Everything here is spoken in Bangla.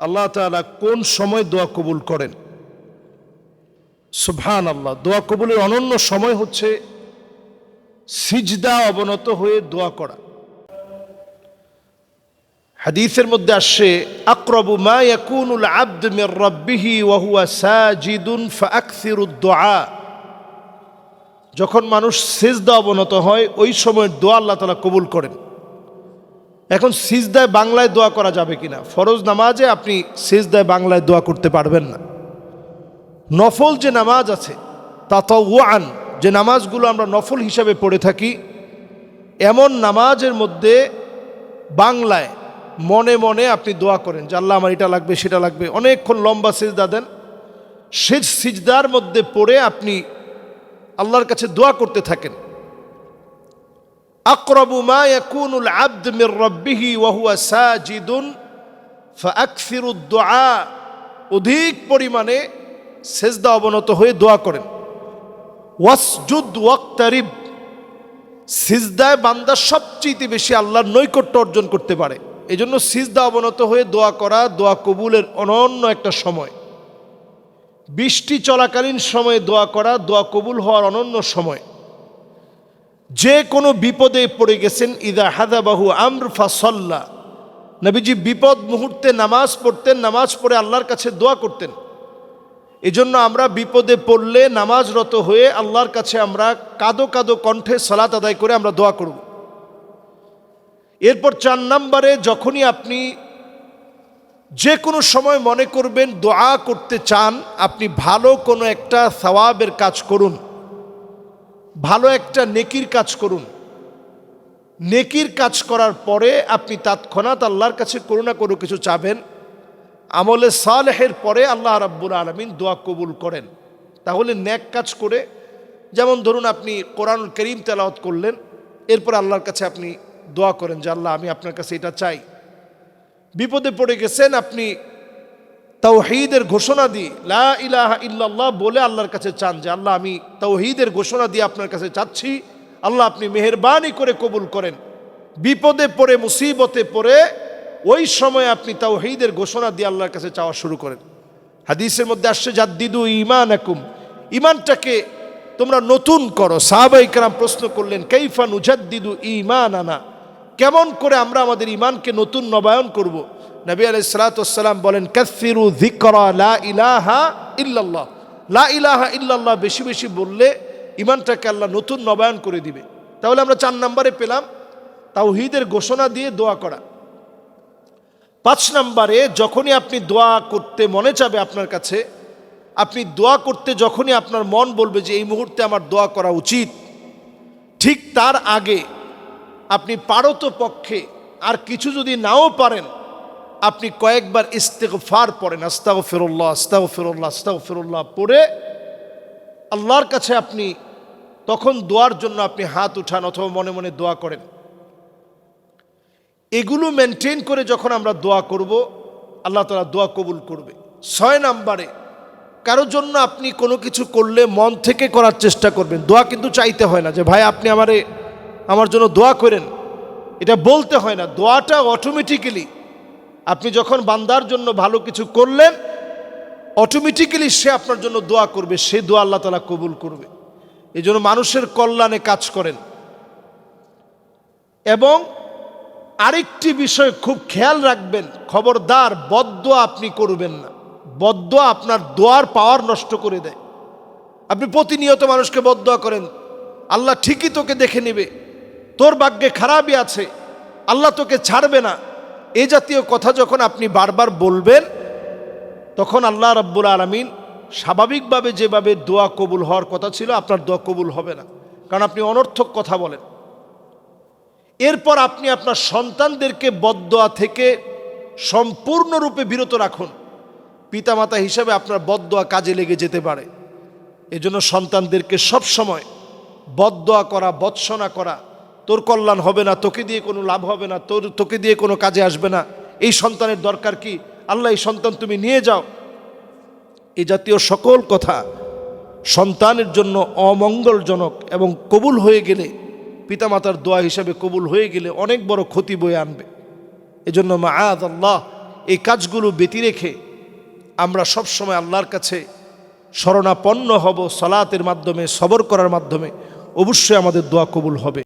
আল্লাহ তাআলা কোন সময় দোয়া কবুল করেন? সুবহান আল্লাহ দোয়া কবুলের অনন্য সময় হচ্ছে সিজদা অবনত হয়ে দোয়া করা। হাদিসের মধ্যে আসছে, আকরবু মা ইয়াকুনুল আবদ মির রাব্বিহি ওয়া হুয়া সাজিদুন ফাআকসিরুদ দুআ যখন মানুষ সিজদা অবনত হয়, ওই সময় দোয়া আল্লাহ তাআলা কবুল করেন। এখন সিজদায় বাংলায় দোয়া করা যাবে কিনা? ফরজ নামাজে আপনি সিজদায় বাংলায় দোয়া করতে পারবেন না। নফল যে নামাজ আছে, তাতাওয়ান, যে নামাজগুলো আমরা নফল হিসাবে পড়ে থাকি, এমন নামাজের মধ্যে বাংলায় মনে মনে আপনি দোয়া করেন যে, আল্লাহ, আমার এটা লাগবে, সেটা লাগবে। অনেকক্ষণ লম্বা সিজদা দেন। সে সিজদার মধ্যে পড়ে আপনি আল্লাহর কাছে দোয়া করতে থাকেন। আকরবু মা ইয়াকুনুল আবদ মির রাব্বিহি সাজিদুন ফাআকসিরুদ অধিক পরিমাণে সেজদা অবনত হয়ে দোয়া করেন। ওয়াসজুদ সিজদায় বান্দা সবচেয়ে বেশি আল্লাহর নৈকট্য অর্জন করতে পারে। এই জন্য সিজদা অবনত হয়ে দোয়া করা, দোয়া কবুলের অনন্য একটা সময়। বৃষ্টি চলাকালীন সময়ে দোয়া করা, দোয়া কবুল হওয়ার অনন্য সময়। যে কোনো বিপদে পড়ে গেছেন, ইদা হাদাবাহু আমর ফাসল্লা। নবীজি বিপদ মুহূর্তে নামাজ পড়তেন, নামাজ পড়ে আল্লাহর কাছে দোয়া করতেন। এজন্য আমরা বিপদে পড়লে নামাজরত হয়ে আল্লাহর কাছে আমরা কাদো কাদো কণ্ঠে সালাত আদায় করে আমরা দোয়া করব। এরপর চার নম্বরে যখনই আপনি যে কোনো সময় মনে করবেন দোয়া করতে চান, আপনি ভালো কোনো একটা সওয়াবের কাজ করুন। ভালো একটা নেকির কাজ করুন। নেকির কাজ করার পরে আপনি তৎক্ষণাৎ আল্লাহর কাছে কোনো না কোনো কিছু চাবেন। আমলে সালেহের পরে আল্লাহ রাব্বুল আলমিন দোয়া কবুল করেন। তাহলে ন্যাক কাজ করে, যেমন ধরুন আপনি কোরআনুল করিম তেলাওয়াত করলেন, এরপর আল্লাহর কাছে আপনি দোয়া করেন যে, আল্লাহ, আমি আপনার কাছে এটা চাই। বিপদে পড়ে গেছেন, আপনি তাওহিদের ঘোষণা দিয়ে, লা ইলাহা ইল্লাল্লাহ বলে আল্লাহর কাছে চান যে, আল্লাহ আমি তাওহিদের ঘোষণা দিয়ে আপনার কাছে চাচ্ছি আল্লাহ আপনি মেহরবানি করে কবুল করেন। বিপদে পড়ে, মুসিবতে পড়ে, ওই সময় আপনি তাওহিদের ঘোষণা দিয়ে আল্লাহর কাছে চাওয়া শুরু করেন। হাদিসের মধ্যে আসছে, জাদ্দিদু ইমান একুম ইমানটাকে তোমরা নতুন করো। সাহাবাই কারাম প্রশ্ন করলেন কৈফান উজাদ্দিদু ইমান আনা কেমন করে আমরা আমাদের ইমানকে নতুন নবায়ন করব? নবী আলাইসালাতাম বলেন কাসিরু যিকরা লা ইলাহা ইল্লাল্লাহ। লা ইলাহা ইল্লাল্লাহ বেশি বেশি বললে ইমানটাকে আল্লাহ নতুন নবায়ন করে দিবে। তাহলে আমরা চার নম্বরে পেলাম তাওহিদের ঘোষণা দিয়ে দোয়া করা। পাঁচ নম্বরে, যখনই আপনি দোয়া করতে মনে চাবে আপনার কাছে, আপনি দোয়া করতে যখনই আপনার মন বলবে যে, এই মুহূর্তে আমার দোয়া করা উচিত। ঠিক তার আগে আপনি পারত পক্ষে আর কিছু যদি নাও পারেন আপনি কয়েকবার ইস্তেগফার পড়েন আস্তাগ ফিরুল্লাহ আস্তাগ ফিরুল্লাহ আস্তাগ ফিরুল্লাহ পড়ে আল্লাহর কাছে আপনি তখন দোয়ার জন্য আপনি হাত উঠান অথবা মনে মনে দোয়া করেন। এগুলো মেনটেন করে যখন আমরা দোয়া করব, আল্লাহ তালা দোয়া কবুল করবে। ছয় নাম্বারে কারোর জন্য আপনি কোনো কিছু করলে মন থেকে করার চেষ্টা করবেন। দোয়া কিন্তু চাইতে হয় না যে, ভাই, আপনি আমারে, আমার জন্য দোয়া করেন। এটা বলতে হয় না। দোয়াটা অটোমেটিক্যালি আপনি যখন বান্দার জন্য ভালো কিছু করলেন অটোমেটিক্যালি সে আপনার জন্য দোয়া করবে, সে দোয়া আল্লাহ তালা কবুল করবে। এই জন্য মানুষের কল্যাণে কাজ করেন। এবং আরেকটি বিষয় খুব খেয়াল রাখবেন, খবরদার বদদোয়া আপনি করবেন না। বদদোয়া আপনার দোয়ার পাওয়ার নষ্ট করে দেয়। আপনি প্রতিনিয়ত মানুষকে বদদোয়া করেন, আল্লাহ ঠিকই তোকে দেখে নেবে, তোর ভাগ্যে খারাপই আছে, আল্লাহ তোকে ছাড়বে না। এই জাতীয় কথা যখন আপনি বারবার বলবেন, তখন আল্লাহ রব্বুল আলমিন স্বাভাবিকভাবে যেভাবে দোয়া কবুল হওয়ার কথা ছিল, আপনার দোয়া কবুল হবে না। কারণ আপনি অনর্থক কথা বলেন। এরপর আপনি আপনার সন্তানদেরকে বদদোয়া থেকে সম্পূর্ণরূপে বিরত রাখুন। পিতামাতা হিসাবে আপনার বদদোয়া কাজে লেগে যেতে পারে। এজন্য সন্তানদেরকে সব সময় বদদোয়া করা, বৎসনা করা তোর কল্যাণ হবে না, তোকে দিয়ে কোনো লাভ হবে না, তোর, তোকে দিয়ে কোনো কাজে আসবে না। এই সন্তানের দরকার কি? আল্লাহ এই সন্তান তুমি নিয়ে যাও। এই জাতীয় সকল কথা সন্তানের জন্য অমঙ্গলজনক এবং কবুল হয়ে গেলে, পিতামাতার দোয়া হিসাবে কবুল হয়ে গেলে অনেক বড় ক্ষতি বয়ে আনবে। এজন্য মা আদ আল্লাহ, এই কাজগুলো ব্যতি রেখে আমরা সবসময় আল্লাহর কাছে শরণাপন্ন হব, সলাতের মাধ্যমে, সবর করার মাধ্যমে। অবশ্যই আমাদের দোয়া কবুল হবে।